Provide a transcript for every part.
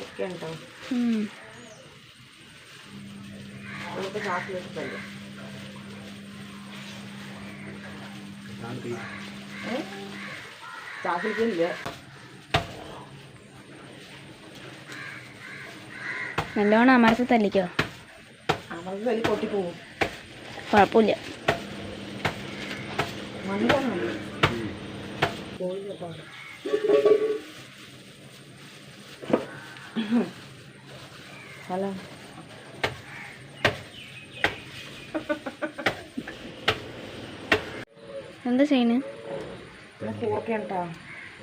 ഒക്കെ ഉണ്ടോ. നമുക്ക് ചാക്കിലേക്ക് നല്ലോണം അമർത്ത് തല്ലിക്കോ? കൊഴപ്പില്ല തല്ലി പൊട്ടിപ്പോവും കുഴപ്പമില്ല. മണ്ണിലാണ് കോഴി കേട്ടോ ഹലോ. എന്താ ചെയ്യുന്നത് പിന്നെ കൂർക്ക കേട്ടോ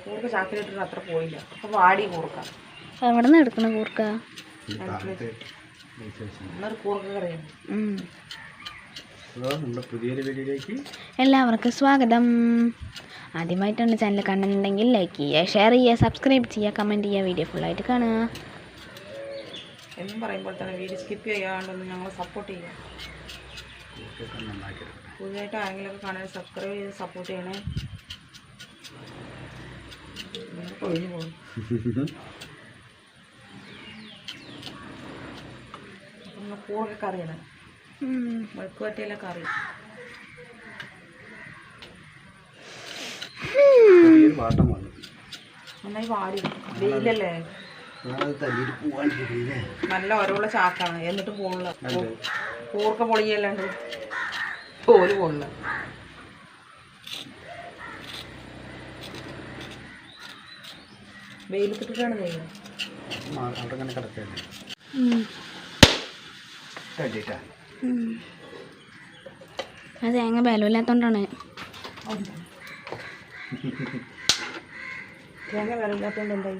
കൂർക്ക ചാക്കിലിട്ടിട്ട് അത്ര പോയില്ല. അപ്പൊ വാടി കൂർക്ക. എവിടെ നിന്ന് എടുക്കണ കൂർക്ക? എന്നൊരു കൂർക്ക കറിയാണ് ഉം. നമ്മുടെ പുതിയൊരു വീഡിയോയിലേക്ക് എല്ലാവർക്കും സ്വാഗതം. ആദ്യമായിട്ടാണ് ചാനൽ കാണുന്നുണ്ടെങ്കിൽ ലൈക്ക് ചെയ്യുക ഷെയർ ചെയ്യുക സബ്സ്ക്രൈബ് ചെയ്യുക കമന്റ് ചെയ്യുക വീഡിയോ ഫുള്ളായിട്ട് കാണുക. എന്നും പറയുമ്പോൾ തന്നെ വീഡിയോ സ്കിപ്പ് ചെയ്യാണ്ടൊന്ന് ഞങ്ങളെ സപ്പോർട്ട് ചെയ്യുക പുതിയതായിട്ട് പുതിയതായിട്ട് ആരെങ്കിലുമൊക്കെ കാണാൻ സബ്സ്ക്രൈബ് ചെയ്ത് സപ്പോർട്ട് ചെയ്യണേ. കൊഴിഞ്ഞു പോകും കൂറൊക്കെ കറിയാണ്. ഉം. വെളുക്ക് കറി നന്നായി വാടി. വെയിലല്ലേ? നല്ല ഒരവുള്ള ചാക്കാണ്. എന്നിട്ട് പോണില്ല. കൂർക്ക പൊളിയല്ലാണ്ട്. പോര് പോണില്ല. വെയിലത്തിട്ടാണ് നെയ്യുന്നത് അവിടെ. അത് തേങ്ങ ബലമില്ലാത്തോണ്ടാണ്. തേങ്ങ വിലയില്ലാത്തതുകൊണ്ട് എന്തായി?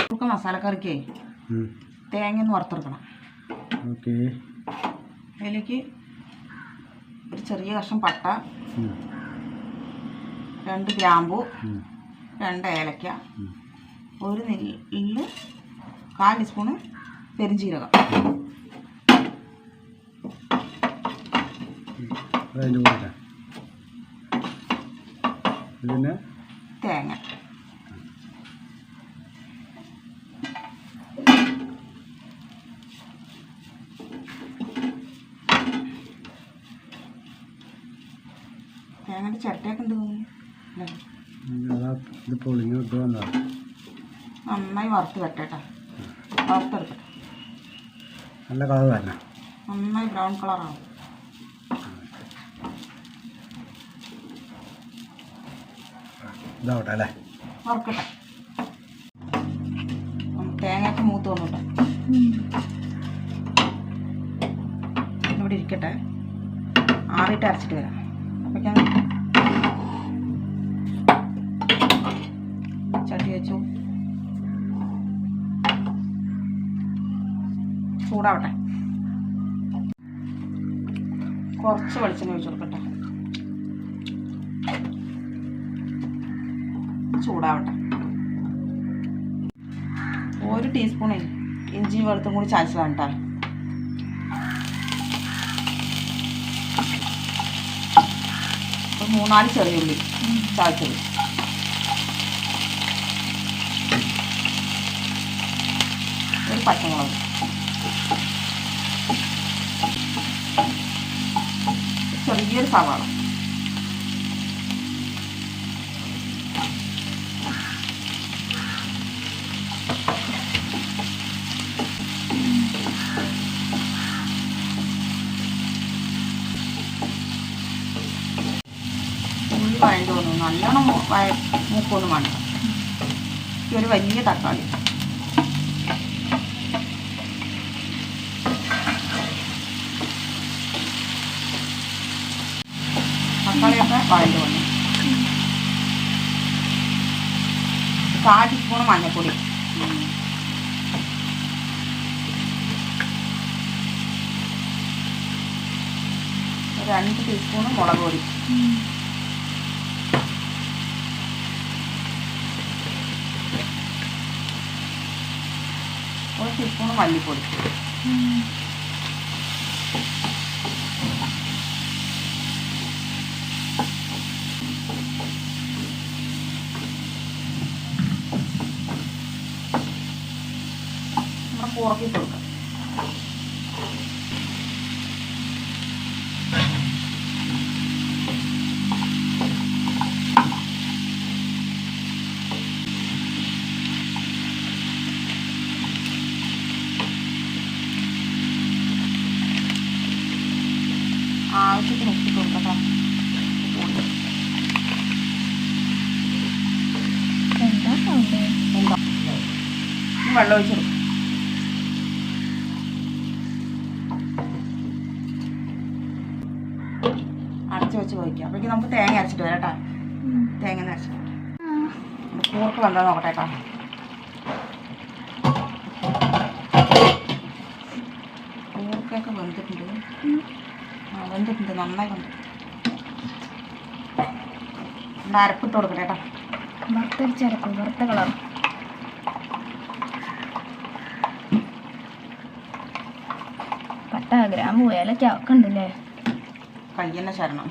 നമുക്ക് മസാലക്കറിക്കേ തേങ്ങ ഒന്ന് വറുത്തെടുക്കണം. ഓക്കെ. അതിലേക്ക് ഒരു ചെറിയ കഷ്ണം പട്ട രണ്ട് ഗ്രാമ്പു രണ്ട് ഏലക്ക ഒരു നെല്ല് കാൽ ടീസ്പൂണ് കൂടെ പിന്നെ തേങ്ങ. തേങ്ങയുടെ ചിരട്ടയൊക്കെ ഉണ്ട് തോന്നുന്നു നന്നായി വറുത്ത് വെട്ടേട്ടാ. വറുത്തെടുക്കട്ടെ. നല്ല കളർ തന്നെ. നന്നായി ബ്രൗൺ കളറാണ് ഇതാവട്ടെ അല്ലേ? വറുക്കട്ടെ. തേങ്ങയൊക്കെ മൂത്ത് വന്നിട്ടെ. ഇവിടെ ഇരിക്കട്ടെ. ആറിട്ട് അരച്ചിട്ട് വരാം. അപ്പോഴേക്കാൻ ചൂടാവട്ടെ. കുറച്ച് വെളിച്ചെണ്ണ ഒഴിച്ചു കൊടുക്കട്ടെ. ചൂടാവട്ടെ. ഒരു ടീസ്പൂണേ ഇഞ്ചി വെളുത്തും കൂടി ചായച്ചതാണ് കേട്ടോ. മൂന്നാൽ ചെറിയ ഉള്ളി ചായച്ചത് ഒരു പച്ചമുളക്. ചെറിയൊരു സവാള. വഴണ്ട് തോന്നുന്നു നല്ലോണം മൂക്കൊന്നും വേണ്ട ഒരു വലിയ തക്കാളി. തക്കാളിയൊക്കെ വഴണ്ട് വന്നു. കാൽ ടീസ്പൂൺ മഞ്ഞൾപ്പൊടി ഒരു അഞ്ച് ടീസ്പൂൺ മുളക് പൊടി. ഒരു ടീസ്പൂൺ മല്ലിപ്പൊടി. കൂറക്കിട്ട് കൊടുക്കാം. ആവശ്യത്തിന് ഉപ്പിട്ട് കൊടുക്കട്ടോ എന്താ വെള്ളം ഒഴിച്ച് അടച്ച് വെച്ച് പോയിക്കാം അപ്പോഴേക്കും നമുക്ക് തേങ്ങ അരച്ചിട്ട് വരാം കേട്ടോ. തേങ്ങ അരച്ചിട്ട് കൂർക്ക് വന്നാൽ നോക്കട്ടെ കേട്ടോ. കൂർക്കൊക്കെ വെന്തിട്ടുണ്ട്. ആ വെന്തിട്ടുണ്ട്. നന്നായി വെന്തു അരപ്പിട്ട് കൊടുക്കട്ടെ കേട്ടോ. വറുത്തരിച്ചരക്കും. വറുത്ത കളർ. പട്ട ഗ്രാമ്പു ഏലക്ക ഒക്കെ ഉണ്ടല്ലേ കയ്യെന്നെ ശരണം.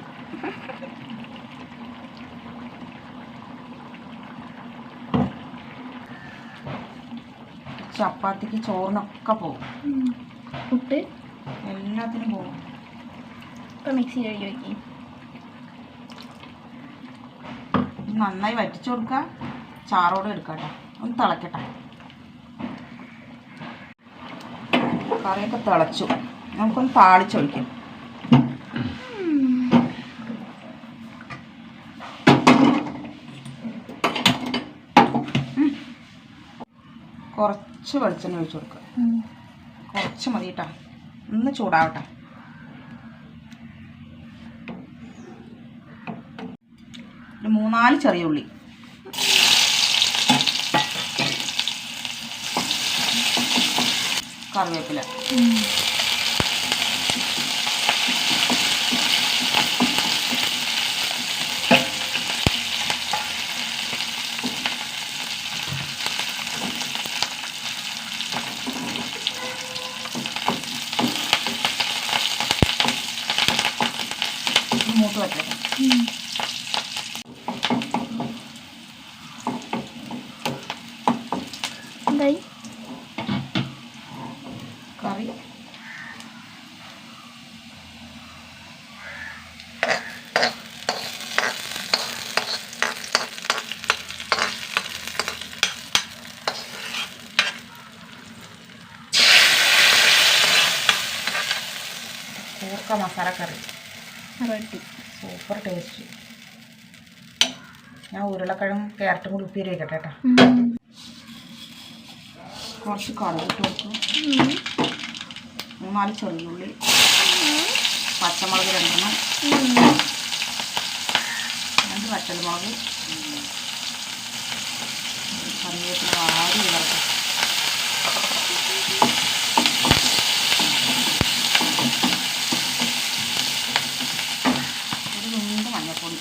ചപ്പാത്തിക്ക് ചോറിനൊക്കെ പോകും. പുട്ട്? എല്ലാത്തിനും പോകും. ഇപ്പൊ മിക്സി കഴുകി വെക്കി. നന്നായി വറ്റിച്ചു കൊടുക്കുക ചാറോടെ എടുക്കട്ടെ. കേട്ടോ ഒന്ന് തിളക്കട്ടെ. കറിയൊക്കെ തിളച്ചു. നമുക്കൊന്ന് താളിച്ചൊഴിക്കാം കുറച്ച് വെളിച്ചെണ്ണ ഒഴിച്ചു കൊടുക്കുക. കുറച്ച് മതി കേട്ടോ. ഒന്ന് ചൂടാവട്ടെ. ഒരു മൂന്നാൽ ചെറിയ ഉള്ളി. കറിവേപ്പില. എന്തായി? കറി. മസാല കറി റെഡി സൂപ്പർ ടേസ്റ്റ്. ഞാൻ ഉരുളക്കിഴങ്ങും ക്യാരറ്റും കൂടി ഉപ്പേരി വയ്ക്കട്ടെ കേട്ടോ. കുറച്ച് കടുകിട്ട് കൊടുക്കും. മൂന്നാൽ ചെറുതുള്ളി പച്ചമുളക് രണ്ടെണ്ണം. രണ്ട് പച്ചമുളക്. കറിവേപ്പില ആദ്യം ഇളക്കാം ഒരു നുണ്ട് മഞ്ഞൾപ്പൊടി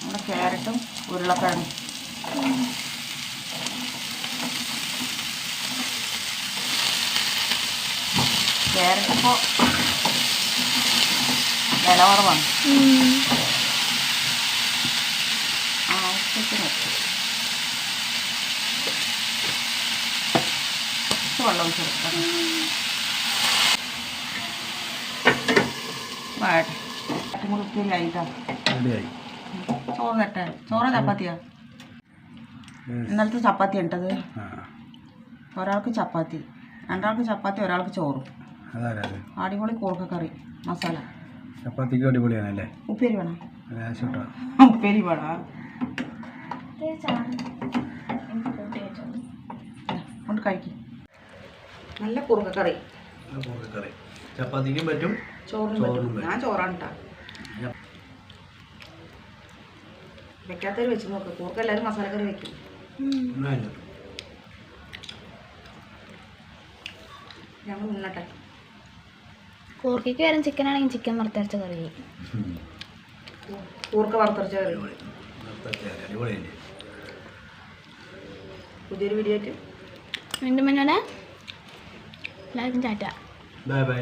നമ്മുടെ ക്യാരറ്റും ഉരുളക്കിഴങ്ങും ക്യാരറ്റ് ഇപ്പോൾ വില കുറവാണ് ആവശ്യത്തിന് വെള്ളം ഒഴിച്ച് കൊടുക്കാം ചോറ് തട്ടെ. ചോറ് ചപ്പാത്തിയാ? ഇന്നലത്തെ ചപ്പാത്തി ഉണ്ടത് ഒരാൾക്ക് ചപ്പാത്തി. രണ്ടാൾക്ക് ചപ്പാത്തി ഒരാൾക്ക് ചോറും. അടിപൊളി കൂർക്കക്കറി മസാല. ചപ്പാത്തിക്ക് അടിപൊളിയാണല്ലേ? ഉപ്പേരി വേണം. ഉപ്പേരി വേണം? കൊണ്ട് കഴിക്കും. നല്ല കുറുക്കക്കറി കറി ചപ്പാത്തിക്കും പറ്റും ചോറിന് പറ്റും. ഞാൻ ചോറാണ് കേട്ടോ വെക്കാത്തവർ വെച്ച് നോക്ക്. കൂർക്ക് എല്ലാവരും മസാലക്കറി വെക്കും. ഞങ്ങൾ നിന്നട്ടെ കൂർക്കയ്ക്ക് വരും ചിക്കൻ ആണെങ്കിൽ ചിക്കൻ വറുത്തരച്ച കറി. കൂർക്ക വറുത്തരച്ച കറി. പുതിയൊരു വീഡിയോ ആയിട്ട്. വീണ്ടും മുന്നോടെ എല്ലാവർക്കും ചാറ്റ ബൈ ബൈ.